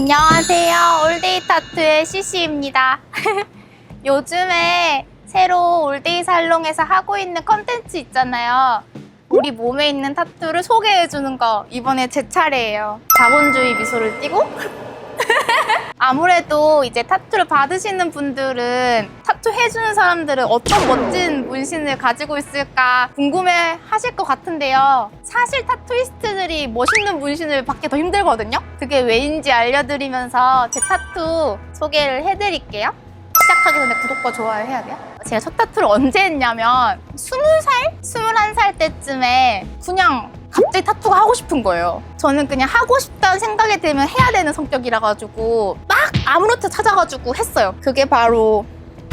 안녕하세요. 올데이 타투의 CC입니다. 요즘에 새로 올데이 살롱에서 하고 있는 컨텐츠 있잖아요. 우리 몸에 있는 타투를 소개해주는 거 이번에 제 차례예요. 자본주의 미소를 띠고 아무래도 이제 타투를 받으시는 분들은 타투 해주는 사람들은 어떤 멋진 문신을 가지고 있을까 궁금해 하실 것 같은데요. 사실 타투이스트들이 멋있는 문신을 받기 더 힘들거든요. 그게 왜인지 알려드리면서 제 타투 소개를 해드릴게요. 시작하기 전에 구독과 좋아요 해야 돼요? 제가 첫 타투를 언제 했냐면 20살? 21살 때쯤에 그냥 갑자기 타투가 하고 싶은 거예요. 저는 그냥 하고 싶다는 생각이 들면 해야 되는 성격이라 가지고 막 아무렇게 찾아가지고 했어요. 그게 바로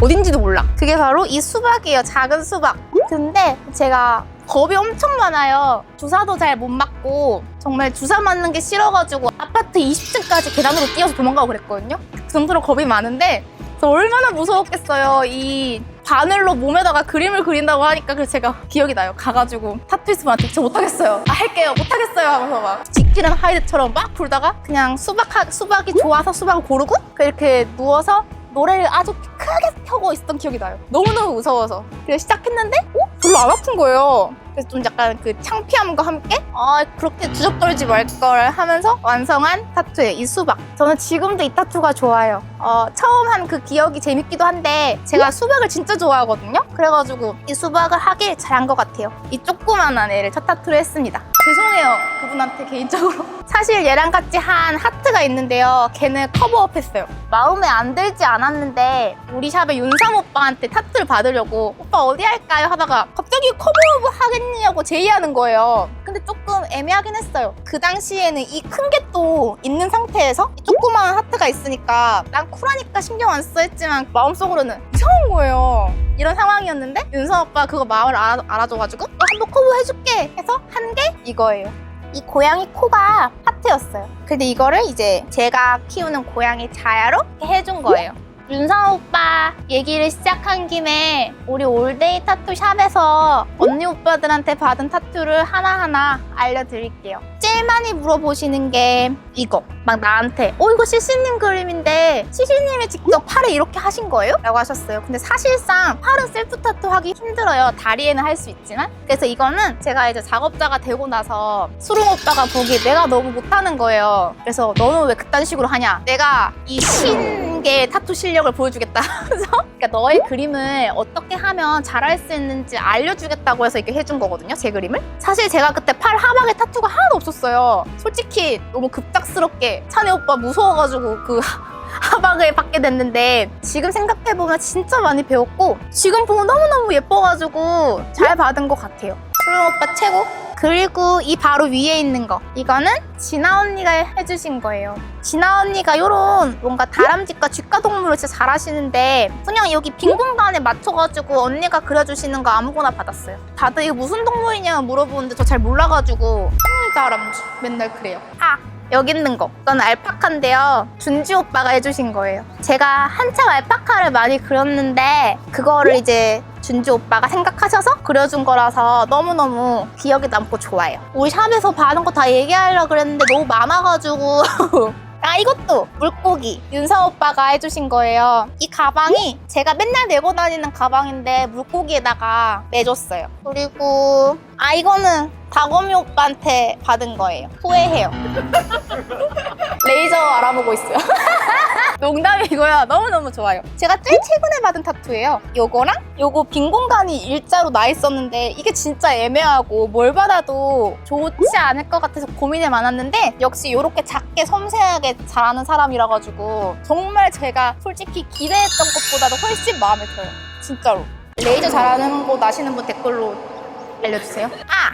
어딘지도 몰라. 그게 바로 이 수박이에요. 작은 수박. 근데 제가 겁이 엄청 많아요. 주사도 잘 못 맞고 정말 주사 맞는 게 싫어가지고 아파트 20층까지 계단으로 뛰어서 도망가고 그랬거든요. 그 정도로 겁이 많은데 저 얼마나 무서웠겠어요. 이 바늘로 몸에다가 그림을 그린다고 하니까 그래서 제가 기억이 나요. 가가지고 타투이스트한테 저 못하겠어요. 아, 할게요. 못하겠어요. 하면서 막 지킬은 하이드처럼 막 불다가 그냥 수박 하- 수박이 좋아서 수박을 고르고 이렇게 누워서 노래를 아주 크게 켜고 있었던 기억이 나요. 너무너무 무서워서. 그래서 시작했는데 어? 별로 안 아픈 거예요. 그래서 좀 약간 그 창피함과 함께 아 그렇게 주접떨지 말걸 하면서 완성한 타투예요. 이 수박. 저는 지금도 이 타투가 좋아요. 어, 처음 한 그 기억이 재밌기도 한데 제가 수박을 진짜 좋아하거든요. 그래가지고 이 수박을 하길 잘한 것 같아요. 이 조그만한 애를 첫 타투를 했습니다. 죄송해요. 그분한테 개인적으로. 사실 얘랑 같이 한 하트가 있는데요. 걔는 커버업 했어요. 마음에 안 들지 않았는데 우리 샵의 윤삼 오빠한테 타투를 받으려고 오빠 어디 할까요? 하다가 갑자기 커버업 하겠냐고 제의하는 거예요. 근데 조금 애매하긴 했어요. 그 당시에는 이 큰 게 또 있는 상태에서 이 조그마한 하트가 있으니까 난 쿨하니까 신경 안 써 했지만 마음속으로는 이상한 거예요. 이런 상황이었는데 윤서 오빠 그거 마음을 알아, 알아줘가지고 어, 한번 커버 해줄게 해서 한 게 이거예요. 이 고양이 코가 하트였어요. 근데 이거를 이제 제가 키우는 고양이 자야로 해준 거예요. 윤상 오빠 얘기를 시작한 김에 우리 올데이 타투 샵에서 언니 오빠들한테 받은 타투를 하나하나 알려드릴게요. 제일 많이 물어보시는 게 이거. 막 나한테 어 이거 시시님 그림인데 시시님이 직접 팔에 이렇게 하신 거예요? 라고 하셨어요. 근데 사실상 팔은 셀프 타투 하기 힘들어요. 다리에는 할 수 있지만. 그래서 이거는 제가 이제 작업자가 되고 나서 수롱 오빠가 보기 내가 너무 못하는 거예요. 그래서 너는 왜 그딴 식으로 하냐? 내가 이 신계 타투 실력을 보여주겠다. 그래서 그러니까 너의 그림을 어떻게 하면 잘할 수 있는지 알려주겠다고 해서 이렇게 해준 거거든요. 제 그림을. 사실 제가 그때 팔 하방에 타투가 하나도 없었어요. 솔직히 너무 급작 스럽게 찬이 오빠 무서워가지고 그 하방을 받게 됐는데 지금 생각해보면 진짜 많이 배웠고 지금 보면 너무너무 예뻐가지고 잘 받은 것 같아요. 수롱 오빠 최고. 그리고 이 바로 위에 있는 거 이거는 진아 언니가 해주신 거예요. 진아 언니가 요런 뭔가 다람쥐과 쥐과 동물을 진짜 잘하시는데 그냥 여기 빈 공간에 맞춰가지고 언니가 그려주시는 거 아무거나 받았어요. 다들 이거 무슨 동물이냐 물어보는데 저 잘 몰라가지고 동물 다람쥐 맨날 그래요. 아 여기 있는 거. 이건 알파카인데요. 준지 오빠가 해주신 거예요. 제가 한참 알파카를 많이 그렸는데 그거를 이제 준지 오빠가 생각하셔서 그려준 거라서 너무너무 기억에 남고 좋아요. 우리 샵에서 받은 거다 얘기하려고 그랬는데 너무 많아가지고 아 이것도 물고기 윤서 오빠가 해주신 거예요. 이 가방이 제가 맨날 메고 다니는 가방인데 물고기에다가 매줬어요. 그리고 아 이거는 다검이 오빠한테 받은 거예요. 후회해요. 레이저 알아보고 있어요. 농담이고요. 너무너무 좋아요. 제가 제일 최근에 받은 타투예요. 요거랑 요거 빈 공간이 일자로 나 있었는데 이게 진짜 애매하고 뭘 받아도 좋지 않을 것 같아서 고민이 많았는데 역시 요렇게 작게 섬세하게 잘하는 사람이라 가지고 정말 제가 솔직히 기대했던 것보다도 훨씬 마음에 들어요. 진짜로. 레이저 잘하는 곳 아시는 분 댓글로 알려주세요. 아!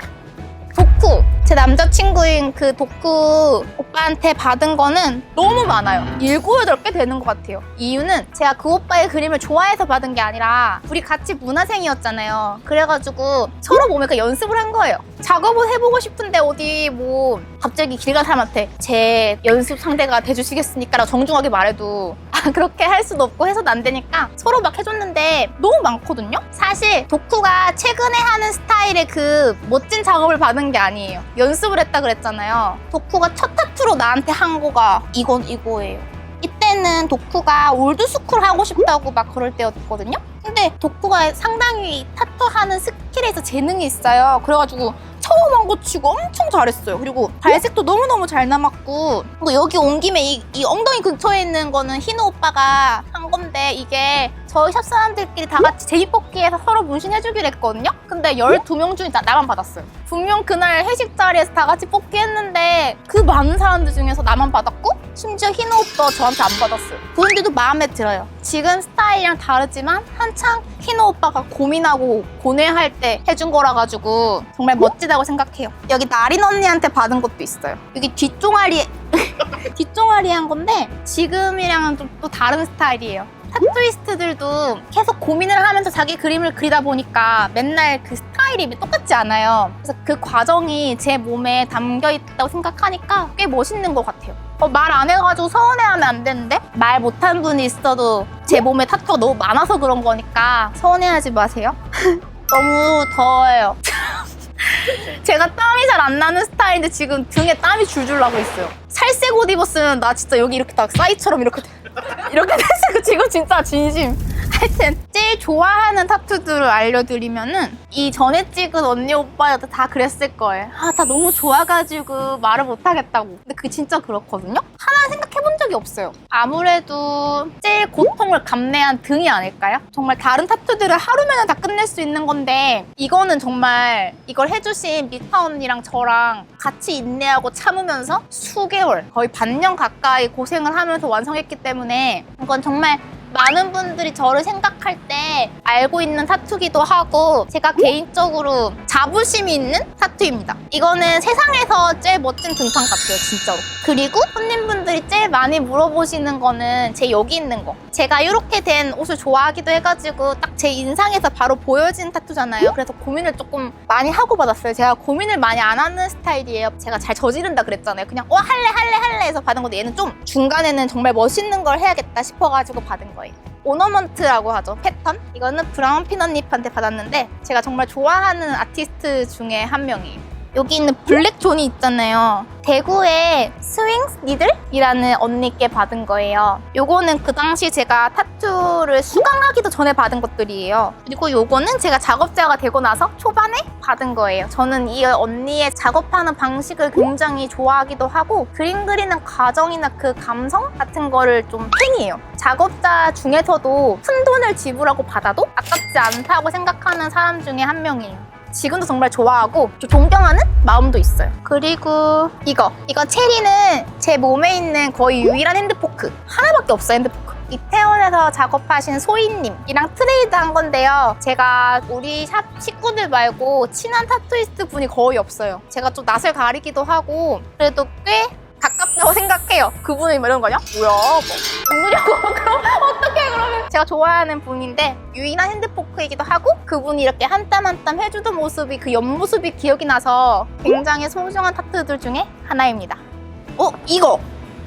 도쿠! 제 남자친구인 그 도쿠 오빠한테 받은 거는 너무 많아요. 일곱, 여덟 개 되는 것 같아요. 이유는 제가 그 오빠의 그림을 좋아해서 받은 게 아니라 우리 같이 문화생이었잖아요. 그래가지고 서로 보니까 연습을 한 거예요. 작업을 해보고 싶은데 어디 뭐 갑자기 길 간 사람한테 제 연습 상대가 돼주시겠습니까? 라고 정중하게 말해도 아, 그렇게 할 수도 없고 해서도 안 되니까 서로 막 해줬는데 너무 많거든요? 사실 도쿠가 최근에 하는 스타일의 그 멋진 작업을 받은 게 아니에요. 연습을 했다 그랬잖아요. 도쿠가 첫 타투로 나한테 한 거가 이건 이거예요. 그때는 도쿠가 올드스쿨 하고 싶다고 막 그럴 때였거든요. 근데 도쿠가 상당히 타투하는 스킬에서 재능이 있어요. 그래가지고 처음 한 거 치고 엄청 잘했어요. 그리고 발색도 너무너무 잘 남았고 여기 온 김에 이, 이 엉덩이 근처에 있는 거는 희노 오빠가 한 건데 이게 저희 샵 사람들끼리 다 같이 제비뽑기해서 서로 문신해주기로 했거든요. 근데 12명 중에 나, 나만 받았어요. 분명 그날 회식 자리에서 다 같이 뽑기 했는데 그 많은 사람들 중에서 나만 받았고 심지어 희노 오빠 저한테 안 받았어요. 그런데도 마음에 들어요. 지금 스타일이랑 다르지만 한창 희노 오빠가 고민하고 고뇌할 때 해준 거라 가지고 정말 멋지다고 생각해요. 여기 나린 언니한테 받은 것도 있어요. 여기 뒷종아리 뒷종아리 한 건데 지금이랑은 좀 또 다른 스타일이에요. 타투이스트들도 계속 고민을 하면서 자기 그림을 그리다 보니까 맨날 그 스타일이 똑같지 않아요. 그래서 그 과정이 제 몸에 담겨 있다고 생각하니까 꽤 멋있는 것 같아요. 어, 말 안 해가지고 서운해하면 안 되는데 말 못한 분이 있어도 제 몸에 타투가 너무 많아서 그런 거니까 서운해하지 마세요. 너무 더워요. 제가 땀이 잘 안 나는 스타일인데 지금 등에 땀이 줄줄 나고 있어요. 살색 옷 입었으면 나 진짜 여기 이렇게 딱 싸이처럼 이렇게 이렇게 됐어요. 지금 진짜 진심. 하여튼 제일 좋아하는 타투들을 알려드리면은 이 전에 찍은 언니 오빠도 다 그랬을 거예요. 아 다 너무 좋아가지고 말을 못하겠다고. 근데 그게 진짜 그렇거든요. 하나 생각해본 적이 없어요. 아무래도 제일 고통을 감내한 등이 아닐까요? 정말 다른 타투들을 하루면은 다 끝낼 수 있는 건데 이거는 정말 이걸 해주신 미타 언니랑 저랑 같이 인내하고 참으면서 수개월 거의 반년 가까이 고생을 하면서 완성했기 때문에 이건 정말 많은 분들이 저를 생각할 때 알고 있는 타투기도 하고 제가 개인적으로 자부심이 있는 타투입니다. 이거는 세상에서 제일 멋진 등판 같아요, 진짜로. 그리고 손님분들이 제일 많이 물어보시는 거는 제 여기 있는 거. 제가 이렇게 된 옷을 좋아하기도 해가지고 딱 제 인상에서 바로 보여진 타투잖아요. 그래서 고민을 조금 많이 하고 받았어요. 제가 고민을 많이 안 하는 스타일이에요. 제가 잘 저지른다 그랬잖아요. 그냥 어 할래 할래 할래 해서 받은 건데 얘는 좀 중간에는 정말 멋있는 걸 해야겠다 싶어가지고 받은 거예요. 오너먼트라고 하죠. 패턴? 이거는 브라운 피넛잎한테 받았는데 제가 정말 좋아하는 아티스트 중에 한 명이에요 여기 있는 블랙존이 있잖아요. 대구의 스윙스 니들이라는 언니께 받은 거예요. 요거는 그 당시 제가 타투를 수강하기도 전에 받은 것들이에요. 그리고 요거는 제가 작업자가 되고 나서 초반에 받은 거예요. 저는 이 언니의 작업하는 방식을 굉장히 좋아하기도 하고 그림 그리는 과정이나 그 감성 같은 거를 좀 팬이에요. 작업자 중에서도 큰 돈을 지불하고 받아도 아깝지 않다고 생각하는 사람 중에 한 명이에요 지금도 정말 좋아하고 좀 존경하는 마음도 있어요. 그리고 이거. 이거 체리는 제 몸에 있는 거의 유일한 핸드포크. 하나밖에 없어요, 핸드포크. 이태원에서 작업하신 소희님이랑 트레이드 한 건데요. 제가 우리 샵 식구들 말고 친한 타투이스트 분이 거의 없어요. 제가 좀 낯을 가리기도 하고 그래도 꽤 가깝다고 생각해요. 그분이 뭐 이런 거냐? 뭐야? 뭐. 누구냐고? 그럼 어떻게 그러면? 제가 좋아하는 분인데 유일한 핸드포크이기도 하고 그분이 이렇게 한 땀 한 땀 해주던 모습이 그 옆모습이 기억이 나서 굉장히 소중한 타투들 중에 하나입니다. 어? 이거!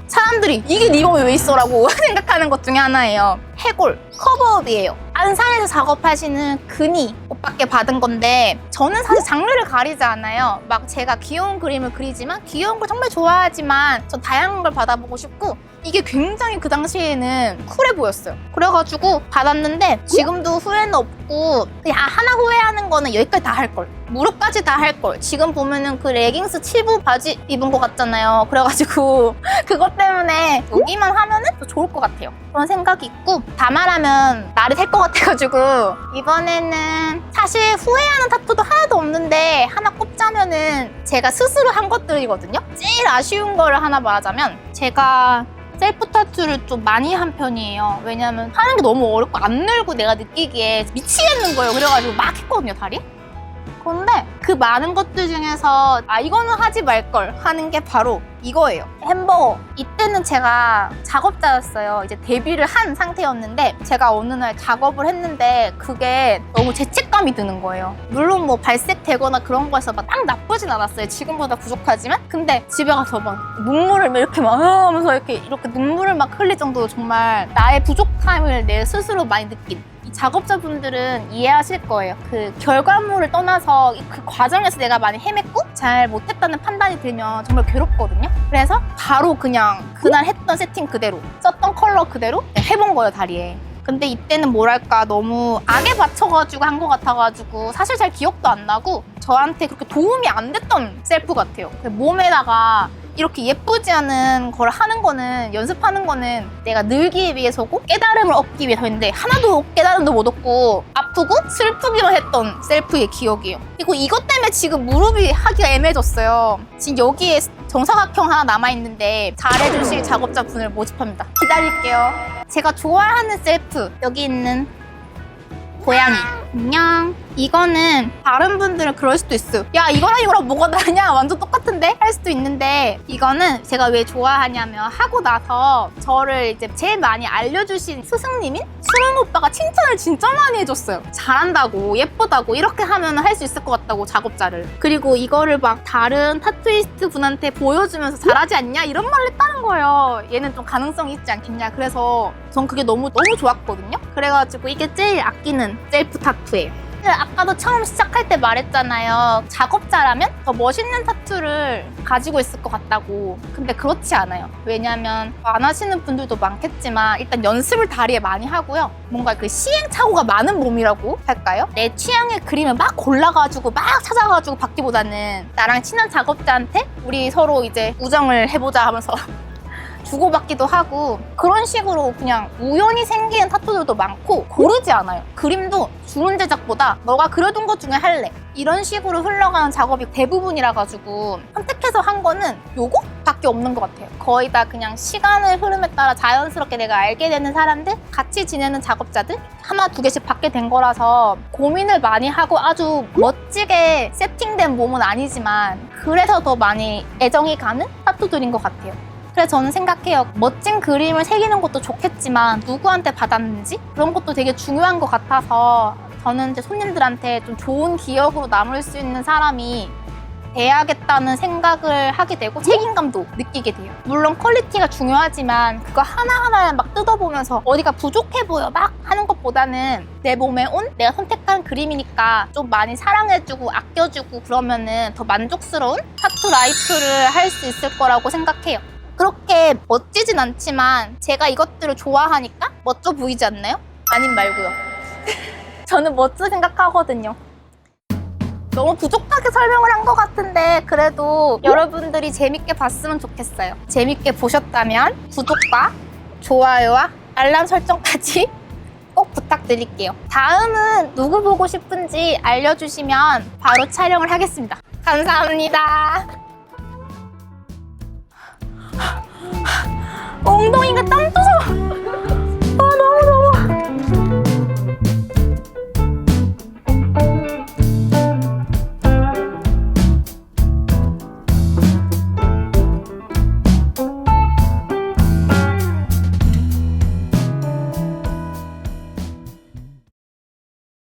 사람들이 이게 네 몸에 왜 있어라고 생각하는 것 중에 하나예요. 해골, 커버업이에요. 안산에서 작업하시는 근이 오빠께 받은 건데 저는 사실 장르를 가리지 않아요. 막 제가 귀여운 그림을 그리지만 귀여운 걸 정말 좋아하지만 전 다양한 걸 받아보고 싶고 이게 굉장히 그 당시에는 쿨해 보였어요. 그래가지고 받았는데 지금도 후회는 없고 그냥 아, 하나 후회하는 거는 여기까지 다 할 걸. 무릎까지 다 할 걸. 지금 보면은 그 레깅스 7부 바지 입은 것 같잖아요. 그래가지고 그것 때문에 여기만 하면은 더 좋을 것 같아요. 그런 생각이 있고 다 말하면 날이 셀 것 같아가지고 이번에는 사실 후회하는 타투도 하나도 없는데 하나 꼽자면은 제가 스스로 한 것들이거든요. 제일 아쉬운 거를 하나 말하자면 제가 셀프 타투를 좀 많이 한 편이에요. 왜냐면 하는 게 너무 어렵고 안 늘고 내가 느끼기에 미치겠는 거예요. 그래가지고 막 했거든요, 다리. 근데 그 많은 것들 중에서 아 이거는 하지 말걸 하는 게 바로 이거예요. 햄버거. 이때는 제가 작업자였어요. 이제 데뷔를 한 상태였는데 제가 어느 날 작업을 했는데 그게 너무 죄책감이 드는 거예요. 물론 뭐 발색되거나 그런 거에서 막 딱 나쁘진 않았어요. 지금보다 부족하지만 근데 집에 가서 막 눈물을 막 이렇게 막 하면서 이렇게 이렇게 눈물을 막 흘릴 정도로 정말 나의 부족함을 내 스스로 많이 느낀 이 작업자분들은 이해하실 거예요. 그 결과물을 떠나서 그 과정에서 내가 많이 헤맸고 잘 못했다는 판단이 들면 정말 괴롭거든요. 그래서 바로 그냥 그날 했던 세팅 그대로 썼던 컬러 그대로 해본 거예요 다리에. 근데 이때는 뭐랄까 너무 악에 받쳐가지고 한 것 같아가지고 사실 잘 기억도 안 나고 저한테 그렇게 도움이 안 됐던 셀프 같아요. 그 몸에다가 이렇게 예쁘지 않은 걸 하는 거는 연습하는 거는 내가 늘기 위해서고 깨달음을 얻기 위해서인데 하나도 깨달음도 못 얻고 아프고 슬프기만 했던 셀프의 기억이에요. 그리고 이것 때문에 지금 무릎이 하기가 애매해졌어요. 지금 여기에 정사각형 하나 남아 있는데 잘해주실 작업자분을 모집합니다. 기다릴게요. 제가 좋아하는 셀프 여기 있는 고양이. 안녕. 이거는 다른 분들은 그럴 수도 있어요. 야, 이거랑 이거랑 뭐가 다르냐? 완전 똑같은데? 할 수도 있는데, 이거는 제가 왜 좋아하냐면, 하고 나서 저를 이제 제일 많이 알려주신 스승님인 수능 오빠가 칭찬을 진짜 많이 해줬어요. 잘한다고, 예쁘다고, 이렇게 하면 할 수 있을 것 같다고, 작업자를. 그리고 이거를 막 다른 타투이스트 분한테 보여주면서 잘하지 않냐? 이런 말을 했다는 거예요. 얘는 좀 가능성이 있지 않겠냐? 그래서 전 그게 너무, 너무 좋았거든요? 그래가지고 이게 제일 아끼는 셀프 타투예요. 아까도 처음 시작할 때 말했잖아요. 작업자라면 더 멋있는 타투를 가지고 있을 것 같다고. 근데 그렇지 않아요. 왜냐면 안 하시는 분들도 많겠지만 일단 연습을 다리에 많이 하고요. 뭔가 그 시행착오가 많은 몸이라고 할까요? 내 취향의 그림을 막 골라가지고 막 찾아가지고 받기보다는 나랑 친한 작업자한테 우리 서로 이제 우정을 해보자 하면서 주고받기도 하고 그런 식으로 그냥 우연히 생기는 타투들도 많고 고르지 않아요. 그림도 주문 제작보다 너가 그려둔 것 중에 할래. 이런 식으로 흘러가는 작업이 대부분이라 가지고 선택해서 한 거는 요거 밖에 없는 것 같아요. 거의 다 그냥 시간의 흐름에 따라 자연스럽게 내가 알게 되는 사람들, 같이 지내는 작업자들 하나 두 개씩 받게 된 거라서 고민을 많이 하고 아주 멋지게 세팅된 몸은 아니지만 그래서 더 많이 애정이 가는 타투들인 것 같아요. 그래서 저는 생각해요. 멋진 그림을 새기는 것도 좋겠지만 누구한테 받았는지 그런 것도 되게 중요한 것 같아서 저는 이제 손님들한테 좀 좋은 기억으로 남을 수 있는 사람이 돼야겠다는 생각을 하게 되고 책임감도 느끼게 돼요. 물론 퀄리티가 중요하지만 그거 하나하나 막 뜯어보면서 어디가 부족해 보여 막 하는 것보다는 내 몸에 온 내가 선택한 그림이니까 좀 많이 사랑해주고 아껴주고 그러면은 더 만족스러운 타투 라이프를 할 수 있을 거라고 생각해요. 그렇게 멋지진 않지만 제가 이것들을 좋아하니까 멋져 보이지 않나요? 아님 말고요. 저는 멋져 생각하거든요. 너무 부족하게 설명을 한 것 같은데 그래도 여러분들이 재밌게 봤으면 좋겠어요. 재밌게 보셨다면 구독과 좋아요와 알람 설정까지 꼭 부탁드릴게요. 다음은 누구 보고 싶은지 알려주시면 바로 촬영을 하겠습니다. 감사합니다. 엉덩이가 땀 떠서. 아 너무 더워